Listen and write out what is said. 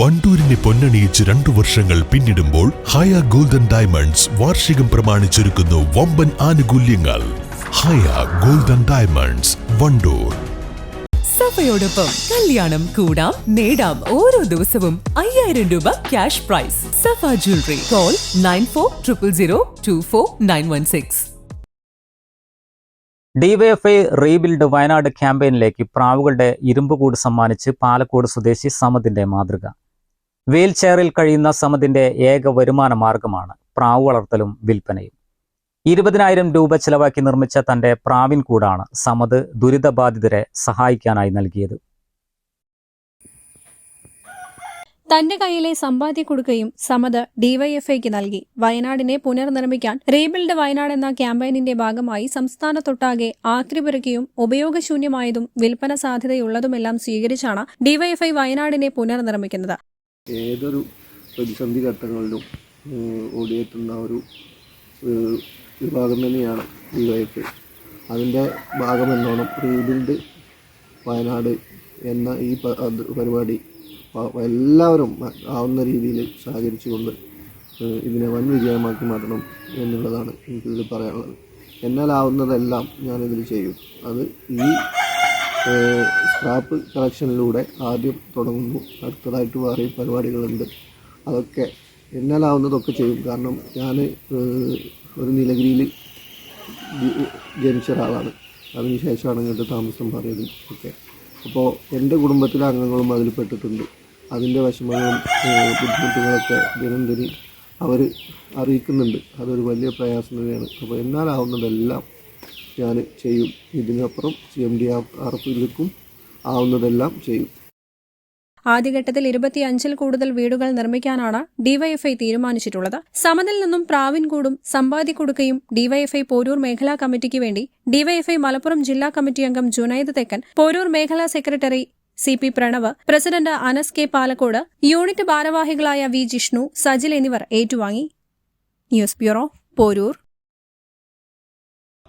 വണ്ടൂരിനെ പൊന്നണിയിച്ച് രണ്ടു വർഷങ്ങൾ പിന്നിടുമ്പോൾ ഹയ ഗോൾഡൻ ഡയമണ്ട്സ് വാർഷികം പ്രമാണിച്ചൊരുക്കുന്നു വമ്പൻ ആനുകൂല്യങ്ങൾ. Haya golden diamonds Wandoor. സഫയോടൊപ്പം കല്യാണം കൂടാം നേടാം ഓരോ ദിവസവും അയ്യായിരം രൂപ cash prize. Safa jewellery call nine four triple zero two four nine one six. DYFI rebuild Wayanad ക്യാമ്പയിനിലേക്ക് പ്രാവുകളുടെ ഇരുമ്പുകൂട് സമ്മാനിച്ച് പാലക്കോട് സ്വദേശി സമതിന്റെ മാതൃക. വീൽ ചെയറിൽ കഴിയുന്ന സമദിന്റെ ഏക വരുമാന മാർഗമാണ് പ്രാവ് വളർത്തലും വിൽപ്പനയും. ഇരുപതിനായിരം രൂപ ചിലവാക്കി നിർമ്മിച്ച തന്റെ പ്രാവിൻ കൂടാണ് സമദ് ദുരിതബാധിതരെ സഹായിക്കാനായി നൽകിയത്. തന്റെ കയ്യിലെ സമ്പാദ്യ കൊടുക്കുകയും സമത് ഡിവൈഎഫ്ഐക്ക് നൽകി. വയനാടിനെ പുനർനിർമ്മിക്കാൻ റീബിൽഡ് വയനാട് എന്ന ക്യാമ്പയിനിന്റെ ഭാഗമായി സംസ്ഥാനത്തൊട്ടാകെ ആക്രിപുരയ്ക്കയും ഉപയോഗശൂന്യമായതും വിൽപ്പന സാധ്യതയുള്ളതുമെല്ലാം സ്വീകരിച്ചാണ് ഡിവൈഎഫ്ഐ വയനാടിനെ പുനർനിർമ്മിക്കുന്നത്. ഏതൊരു പ്രതിസന്ധി ഘട്ടങ്ങളിലും ഓടിയെത്തുന്ന ഒരു വിഭാഗം തന്നെയാണ് ഡിവൈഎഫ് അതിന്റെ ഭാഗമെന്നോണം റീബിൽഡ് വയനാട് എന്ന ഈ പരിപാടി എല്ലാവരും ആവുന്ന രീതിയിൽ സഹകരിച്ചുകൊണ്ട് ഇതിനെ വൻ വിജയമാക്കി മാറ്റണം എന്നുള്ളതാണ് എനിക്കിതിൽ പറയാനുള്ളത്. എന്നാലാവുന്നതെല്ലാം ഞാനിതിൽ ചെയ്യും. അത് ഈ സ്ക്രാപ്പ് കളക്ഷനിലൂടെ ആദ്യം തുടങ്ങുന്നു. അടുത്തതായിട്ട് വേറെയും പരിപാടികളുണ്ട്. അതൊക്കെ എന്നാലാവുന്നതൊക്കെ ചെയ്യും. കാരണം ഞാൻ ഒരു നീലഗിരിയിൽ ജനിച്ച ഒരാളാണ്. അതിനുശേഷമാണ് ഇങ്ങോട്ട് താമസം മാറിയത്. ഒക്കെ അപ്പോൾ എന്റെ കുടുംബത്തിലെ അംഗങ്ങളും അതിൽ പെട്ടിട്ടുണ്ട്. അതിന്റെ വിഷമങ്ങളും ബുദ്ധിമുട്ടുകളൊക്കെ ദിനംതിരി അവർ അറിയിക്കുന്നുണ്ട്. അതൊരു വലിയ പ്രയാസം തന്നെയാണ്. അപ്പോൾ എന്നാലാവുന്നതെല്ലാം ഞാൻ ചെയ്യും. ഇതിനപ്പുറം സി എം ഡി ആർ എഫിലേക്കും ആവുന്നതെല്ലാം ചെയ്യും. ആദ്യഘട്ടത്തിൽ ഇരുപത്തിയഞ്ചിൽ കൂടുതൽ വീടുകൾ നിർമ്മിക്കാനാണ് ഡിവൈഎഫ്ഐ തീരുമാനിച്ചിട്ടുള്ളത്. സമതിൽ നിന്നും പ്രാവിൻകൂടും കൊടുക്കയും ഡിവൈഎഫ്ഐ പോരൂർ മേഖലാ കമ്മിറ്റിക്ക് വേണ്ടി ഡിവൈഎഫ്ഐ മലപ്പുറം ജില്ലാ കമ്മിറ്റി അംഗം ജുനൈദ് തെക്കൻ പോരൂർ മേഖലാ secretary C P Pranav president Anas K Palakode unit ഭാരവാഹികളായ വി ജിഷ്ണു സജിൽ എന്നിവർ ഏറ്റുവാങ്ങി. News bureau Porur.